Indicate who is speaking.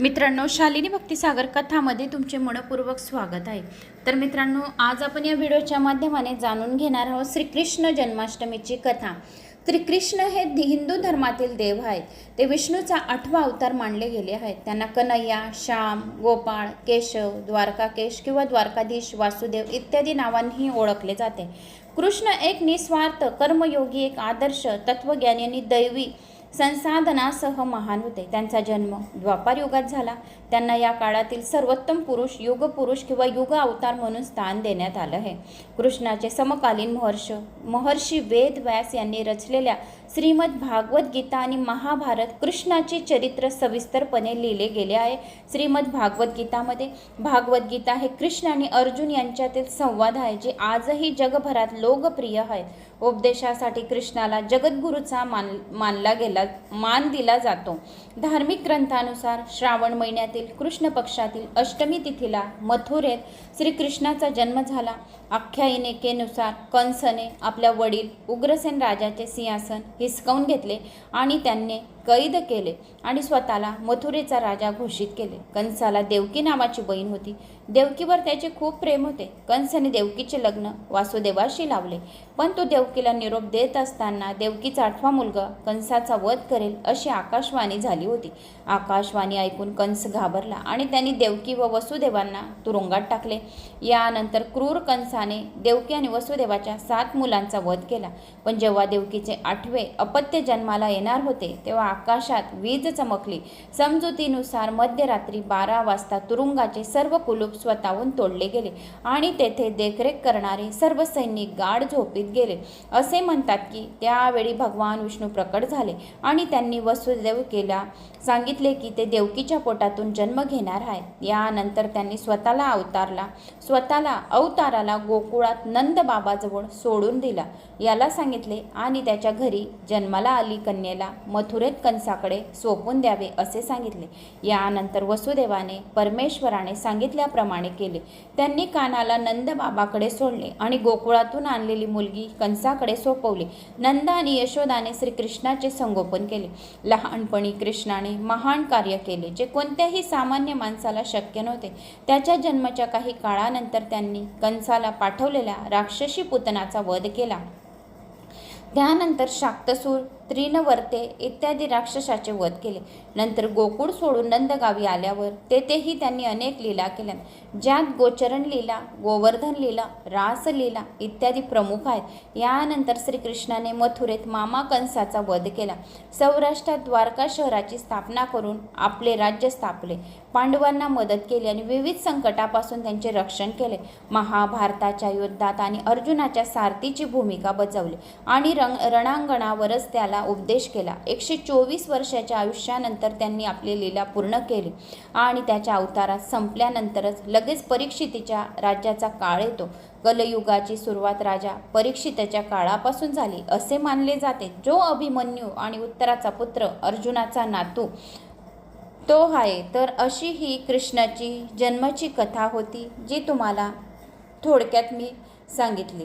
Speaker 1: मित्रांनो शालिनी भक्तिसागर कथामध्ये तुमचे मनपूर्वक स्वागत आहे. तर मित्रांनो आज आपण या व्हिडिओच्या माध्यमाने जाणून घेणार आहोत श्रीकृष्ण जन्माष्टमीची कथा. श्रीकृष्ण हे हिंदू धर्मातील देव आहेत. ते विष्णूचा आठवा अवतार मानले गेले आहेत. त्यांना कन्हैया श्याम गोपाळ केशव द्वारकाकेश किंवा द्वारकाधीश वासुदेव इत्यादी नावांनी ओळखले जाते. कृष्ण एक निस्वार्थ कर्मयोगी एक आदर्श तत्वज्ञानी आणि दैवी संसाधनासह महान होते. त्यांचा जन्म द्वापार युगात झाला. त्यांना या काळातील सर्वोत्तम पुरुष युग पुरुष किंवा युग अवतार म्हणून स्थान देण्यात आलं आहे. कृष्णाचे समकालीन महर्ष महर्षी वेद व्यास यांनी रचलेल्या श्रीमद भागवत गीता आणि महाभारत कृष्णाचे चरित्र सविस्तरपणे लिहिले गेले आहे. श्रीमद भागवत गीतामध्ये भागवत गीता हे कृष्ण आणि अर्जुन यांच्यातील संवाद आहे जे आजही जगभरात लोकप्रिय आहेत उपदेशासाठी कृष्णाला जगद्गुरूचा मान मानला गेला मान दिला जातो. धार्मिक ग्रंथानुसार श्रावण महिन्यातील कृष्ण पक्षातील अष्टमी तिथीला मथुरेत श्रीकृष्णाचा जन्म झाला. आख्यायिकेनुसार कंसने आपल्या वडील उग्रसेन राजाचे सिंहासन हिसकावून घेतले आणि त्यांनी कैद केले आणि स्वतःला मथुरेचा राजा घोषित केले. कंसाला देवकी नावाची बहीण होती. देवकीवर त्याचे खूप प्रेम होते. कंसने देवकीचे लग्न वासुदेवाशी लावले. पण तो देवकीला निरोप देत असताना देवकीचा आठवा मुलगा कंसाचा वध करेल अशी आकाशवाणी झाली होती. आकाशवाणी ऐकून कंस घाबरला आणि त्यांनी देवकी व वसुदेवांना तुरुंगात टाकले. यानंतर क्रूर कंसाने देवकी आणि वसुदेवाच्या सात मुलांचा वध केला. पण जेव्हा देवकीचे आठवे अपत्य जन्माला येणार होते तेव्हा आकाशात वीज चमकली. समजुतीनुसार मध्यरात्री बारा वाजता तुरुंगाचे सर्व कुलूप स्वतःहून तोडले गेले आणि तेथे देखरेख करणारे सर्व सैनिक गाढ झोपीत गेले. असे म्हणतात की त्यावेळी भगवान विष्णू प्रकट झाले आणि त्यांनी वसुदेव केला सांगितले की ते देवकीच्या पोटातून जन्म घेणार आहेत. यानंतर त्यांनी स्वतःला अवतारला स्वतःला अवताराला गोकुळात नंद बाबाजवळ सोडून दिला. याला सांगितले आणि त्याच्या घरी जन्माला आली कन्येला मथुरेत कंसाकडे सोपून द्यावे असे सांगितले. यानंतर वसुदेवाने परमेश्वराने सांगितल्याप्रमाणे केले. त्यांनी कानाला नंदबाबाकडे सोडले आणि गोकुळातून आणलेली मुलगी कंसाकडे सोपवली. नंद आणि यशोदाने श्रीकृष्णाचे संगोपन केले. लहानपणी कृष्णाने महान कार्य केले जे कोणत्याही सामान्य माणसाला शक्य नव्हते. त्याच्या जन्माच्या काही काळानंतर त्यांनी कंसाला पाठवलेल्या राक्षसी पुतनाचा वध केला. त्यानंतर शाक्तसूर त्रिनवर्ते इत्यादी राक्षसाचे वध केले. नंतर गोकुळ सोडून नंदगावी आल्यावर तेथेही त्यांनी अनेक लीला केल्या. ज्यात गोचरण लीला गोवर्धन लीला रासलीला इत्यादी प्रमुख आहेत. यानंतर श्रीकृष्णाने मथुरेत मामा कंसाचा वध केला. सौराष्ट्रात द्वारका शहराची स्थापना करून आपले राज्य स्थापले. पांडवांना मदत केली आणि विविध संकटापासून त्यांचे रक्षण केले. महाभारताच्या युद्धात आणि अर्जुनाच्या सारथीची भूमिका बजावली आणि रंग रणांगणावरच त्याला उपदेश केला. एकशे चोवीस वर्षाच्या आयुष्यानंतर त्यांनी आपली लीला पूर्ण केली आणि त्याच्या अवतारात संपल्यानंतरच लगेच परीक्षितीच्या राज्याचा काळ येतो. कलयुगाची सुरुवात राजा परीक्षिताच्या काळापासून झाली असे मानले जाते. जो अभिमन्यू आणि उत्तराचा पुत्र अर्जुनाचा नातू तो आहे तर अशी ही कृष्णाची जन्माची कथा होती जी तुम्हाला थोडक्यात मी सांगितली.